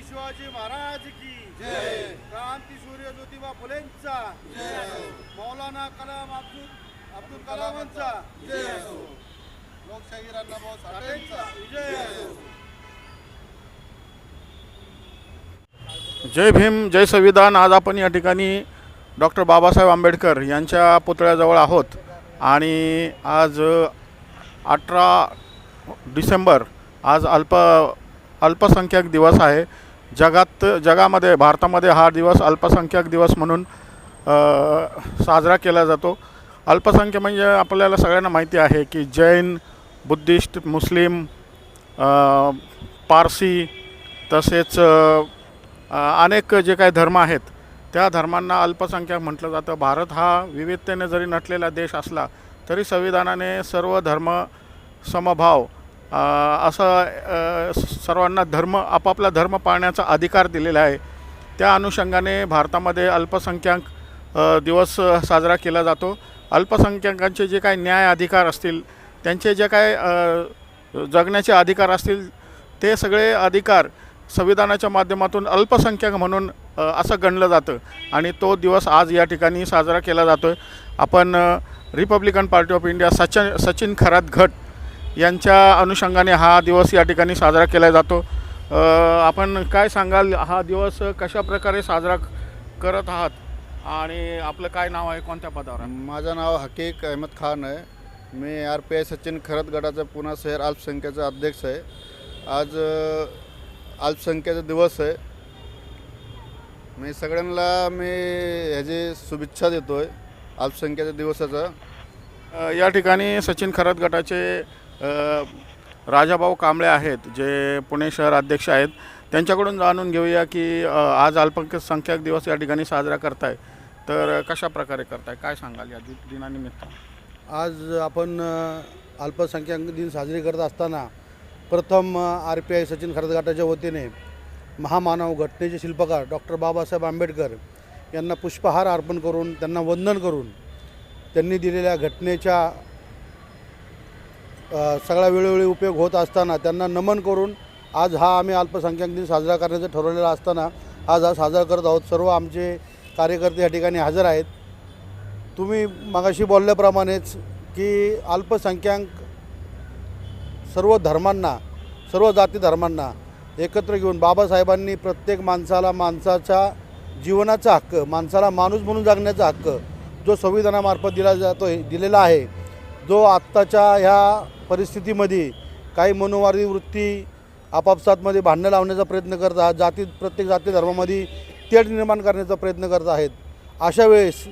शिवाजी महाराज की. क्रांती सूर्य ज्योतिबा फुलेंचा. मौलाना कलाम अब्दुल अब्दुल कलामांचा. लोकशाही अण्णाभाऊ साठेंचा. विजय. जय भीम जय संविधान. आज आपण या ठिकाणी डॉक्टर बाबासाहेब आंबेडकर यांच्या पुतळ्याजवळ आहोत. आणि आज अठरा डिसेंबर आज अल्प अल्पसंख्याक दिवस आहे. जगात जगामध्ये भारतामध्ये हा दिवस अल्पसंख्याक दिवस म्हणून साजरा केला जातो. अल्पसंख्य म्हणजे आपल्याला सगळ्यांना माहिती आहे की जैन बुद्धिस्ट मुस्लिम पारसी तसेच अनेक जे काही धर्म आहेत त्या धर्मांना अल्पसंख्याक म्हटलं जातं. भारत हा विविधतेने जरी नटलेला देश असला तरी संविधानाने सर्व धर्म समभाव असं सर्वांना धर्म आपापला धर्म पाळण्याचा अधिकार दिलेला आहे. त्या अनुषंगाने भारतामध्ये अल्पसंख्याक दिवस साजरा केला जातो. अल्पसंख्याकांचे जे काही न्याय अधिकार असतील त्यांचे जे काय जगण्याचे अधिकार असतील ते सगळे अधिकार संविधानाच्या माध्यमातून अल्पसंख्याक म्हणून असं गणलं जातं. आणि तो दिवस आज या ठिकाणी साजरा केला जातो आहे आपण Republican Party of India Sachin Sachin Kharat घट यांच्या अनुषंगाने हा दिवस या ठिकाणी साजरा केला जातो. आपण काय सांगाल? हा दिवस कशा प्रकारे साजरा करत आहात? आणि आपलं काय नाव आहे? कोणत्या पदावर आहे? माझं नाव हकीक अहमद खान आहे. मी R P I Sachin Kharat गटाचा पुणे शहर अल्पसंख्याचा अध्यक्ष आहे. आज अल्पसंख्याचा दिवस आहे. मी सगळ्यांना मी ह्याची शुभेच्छा देतो आहे अल्पसंख्याच्या दिवसाचा या ठिकाणी सचिन खरात गटाचे राजाभाऊ कांबळे आहेत जे पुणे शहर अध्यक्ष आहेत त्यांच्याकडून जाणून घेऊया की आज अल्पसंख्याक दिवस या ठिकाणी साजरा करताय. तर कशा प्रकारे करताय? काय सांगाल या दि दिनानिमित्त? आज आपण अल्पसंख्याक दिन साजरी करत असताना प्रथम R P I Sachin Kharat गटाच्या वतीने महामानव घटनेचे शिल्पकार डॉक्टर बाबासाहेब आंबेडकर यांना पुष्पहार अर्पण करून त्यांना वंदन करून त्यांनी दिलेल्या घटनेच्या सगळा वेळोवेळी उपयोग होत असताना त्यांना नमन करून आज हा आम्ही अल्पसंख्याक दिन साजरा करण्याचं ठरवलेला असताना आज हा साजरा करत आहोत. सर्व आमचे कार्यकर्ते या ठिकाणी हजर आहेत. तुम्ही मगाशी बोलल्याप्रमाणेच की अल्पसंख्याक सर्व धर्मांना सर्व जाती धर्मांना एकत्र घेऊन बाबासाहेबांनी प्रत्येक माणसाला माणसाच्या जीवनाचा हक्क माणसाला माणूस म्हणून जगण्याचा हक्क जो संविधानामार्फत दिला जातो दिलेला आहे जो आत्ताच्या ह्या परिस्थितीमध्ये काही मनोवादी वृत्ती आपापसातमध्ये भांडणं लावण्याचा प्रयत्न करत आहात जाती प्रत्येक जाती धर्मामध्ये तेढ निर्माण करण्याचा प्रयत्न करत आहेत. अशा वेळेस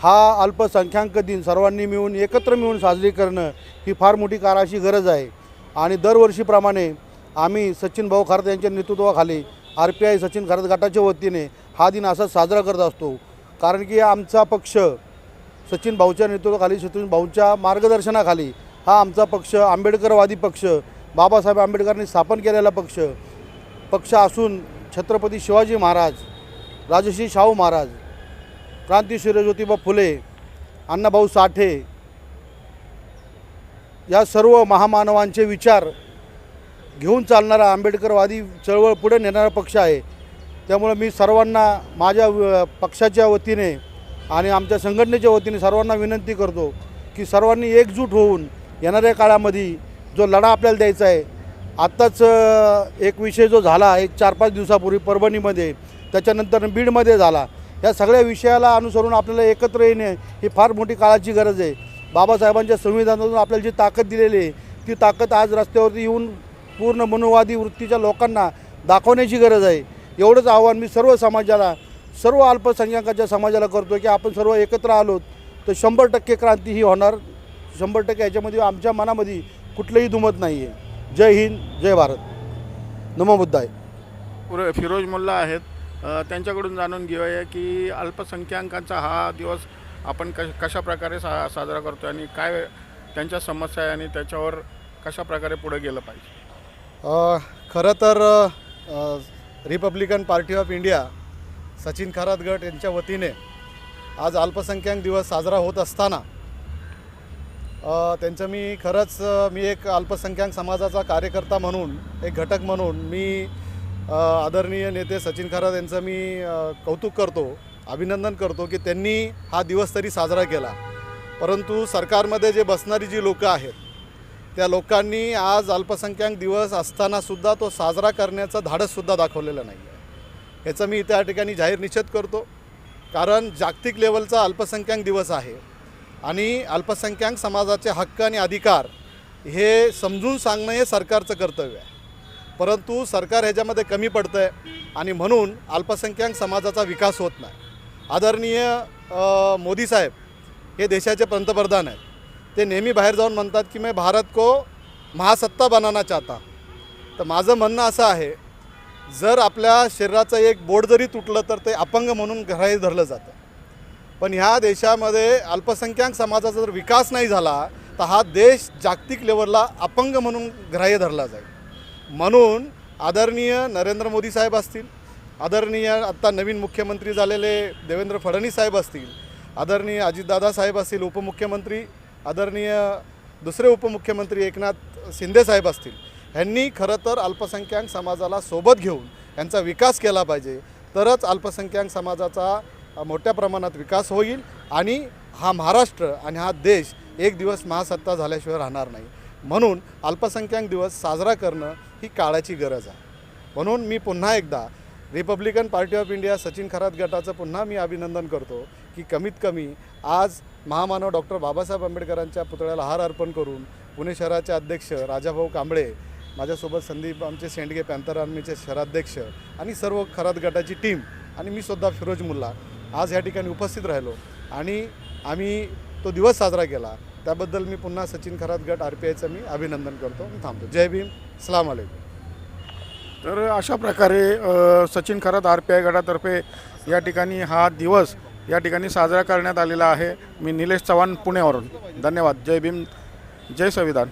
हा अल्पसंख्याक दिन सर्वांनी मिळून एकत्र मिळून साजरी करणं ही फार मोठी काळाची गरज आहे. आणि दरवर्षीप्रमाणे आम्ही सचिन भाऊ खारत यांच्या नेतृत्वाखाली R P I Sachin Kharat गटाच्या वतीने हा दिन असा साजरा करत असतो. कारण की आमचा पक्ष सचिन भाऊच्या नेतृत्वाखाली सचिन भाऊच्या मार्गदर्शनाखाली हा आमचा पक्ष आंबेडकरवादी पक्ष बाबासाहेब आंबेडकरांनी स्थापन केलेला पक्ष पक्ष असून छत्रपती शिवाजी महाराज राजश्री शाहू महाराज क्रांती ज्योतिबा फुले अण्णाभाऊ साठे या सर्व महामानवांचे विचार घेऊन चालणारा आंबेडकरवादी चळवळ पुढे नेणारा पक्ष आहे. त्यामुळे मी सर्वांना माझ्या पक्षाच्या वतीने आणि आमच्या संघटनेच्या वतीने सर्वांना विनंती करतो की सर्वांनी एकजूट होऊन येणाऱ्या काळामध्ये जो लढा आपल्याला द्यायचा आहे आत्ताच एक विषय जो झाला एक चार पाच दिवसापूर्वी परभणीमध्ये त्याच्यानंतर बीडमध्ये झाला. या सगळ्या विषयाला अनुसरून आपल्याला एकत्र येणे ही फार मोठी काळाची गरज आहे. बाबासाहेबांच्या संविधानातून आपल्याला जी ताकद दिलेली आहे ती ताकद आज रस्त्यावरती येऊन पूर्ण मनोवादी वृत्तीच्या लोकांना दाखवण्याची गरज आहे. एवढंच आव्हान मी सर्व समाजाला सर्व अल्पसंख्याकाच्या समाजाला करतो की आपण सर्व एकत्र आलो तर शंभर टक्के क्रांती ही होणार. शंभर टक्के याच्यामध्ये आमच्या मनामध्ये कुठलंही दुमत नाही आहे जय हिंद जय भारत. नमो बुद्धाय. पुरे फिरोज मुल्ला आहेत. त्यांच्याकडून जाणून घेऊया की अल्पसंख्याकांचा हा दिवस आपण कश कशा प्रकारे सा साजरा करतो आणि काय त्यांच्या समस्या आहे आणि त्याच्यावर कशा प्रकारे पुढे गेलं पाहिजे? खरं तर Republican Party of India Sachin Kharat गट यांच्या वतीने आज अल्पसंख्याक दिवस साजरा होत असताना त्यांचं मी खरंच मी एक अल्पसंख्याक समाजाचा कार्यकर्ता म्हणून एक घटक म्हणून मी आदरणीय नेते सचिन खरात यांचं मी कौतुक करतो अभिनंदन करतो की त्यांनी हा दिवस तरी साजरा केला. परंतु सरकारमध्ये जे बसणारी जी लोकं आहेत त्या लोकांनी आज अल्पसंख्याक दिवस असतानासुद्धा तो साजरा करण्याचं धाडससुद्धा दाखवलेलं नाही आहे याचा मी त्या ठिकाणी जाहीर निषेध करतो. कारण जागतिक लेवलचा अल्पसंख्याक दिवस आहे आणि अल्पसंख्याक समाजाचे हक्क आणि अधिकार हे समजून सांगणं हे सरकारचं कर्तव्य आहे. परंतु सरकार ह्याच्यामध्ये कमी पडतं आहे आणि म्हणून अल्पसंख्याक समाजाचा विकास होत नाही. आदरणीय मोदी साहेब हे देशाचे पंतप्रधान आहेत. ते नेहमी बाहेर जाऊन म्हणतात की मैं भारत को महासत्ता बनाना चाहता तर माझं म्हणणं असं आहे जर आपल्या शरीराचं एक बोट जरी तुटलं तर ते अपंग म्हणून घराही धरलं जातं. पण ह्या देशामध्ये अल्पसंख्याक समाजाचा जर विकास नाही झाला तर हा देश जागतिक लेवलला अपंग म्हणून ग्राह्य धरला जाईल. म्हणून आदरणीय नरेंद्र मोदी साहेब असतील आदरणीय आत्ता नवीन मुख्यमंत्री झालेले देवेंद्र फडणवीस साहेब असतील आदरणीय अजितदादा साहेब असतील उपमुख्यमंत्री आदरणीय दुसरे उपमुख्यमंत्री एकनाथ शिंदे साहेब असतील ह्यांनी खरं तर अल्पसंख्याक समाजाला सोबत घेऊन यांचा विकास केला पाहिजे. तरच अल्पसंख्याक समाजाचा मोठ्या प्रमाणात विकास होईल आणि हा महाराष्ट्र आणि हा देश एक दिवस महासत्ता झाल्याशिवाय राहणार नाही. म्हणून अल्पसंख्याक दिवस साजरा करणं ही काळाची गरज आहे. म्हणून मी पुन्हा एकदा Republican Party of India Sachin Kharat गटाचं पुन्हा मी अभिनंदन करतो की कमीत कमी आज महामानव डॉक्टर बाबासाहेब आंबेडकरांच्या पुतळ्याला हार अर्पण करून पुणे शहराचे अध्यक्ष राजाभाऊ कांबळे माझ्यासोबत संदीप आमचे सेंडगे पॅन्थर आर्मीचे शहराध्यक्ष आणि सर्व खरात गटाची टीम आणि मी सुद्धा फिरोज मुल्ला आज या ठिकाणी उपस्थित राहिलो. आणि आम्ही तो दिवस साजरा केला. त्याबद्दल मी पुन्हा सचिन खरात गट आर पी आयचं मी अभिनंदन करतो मी थांबतो. जय भीम. सलाम अलैकुम तर अशा प्रकारे Sachin Kharat R P I गटातर्फे या ठिकाणी हा दिवस या ठिकाणी साजरा करण्यात आलेला आहे. मी निलेश चव्हाण पुण्यावरून धन्यवाद. जय भीम. जय संविधान.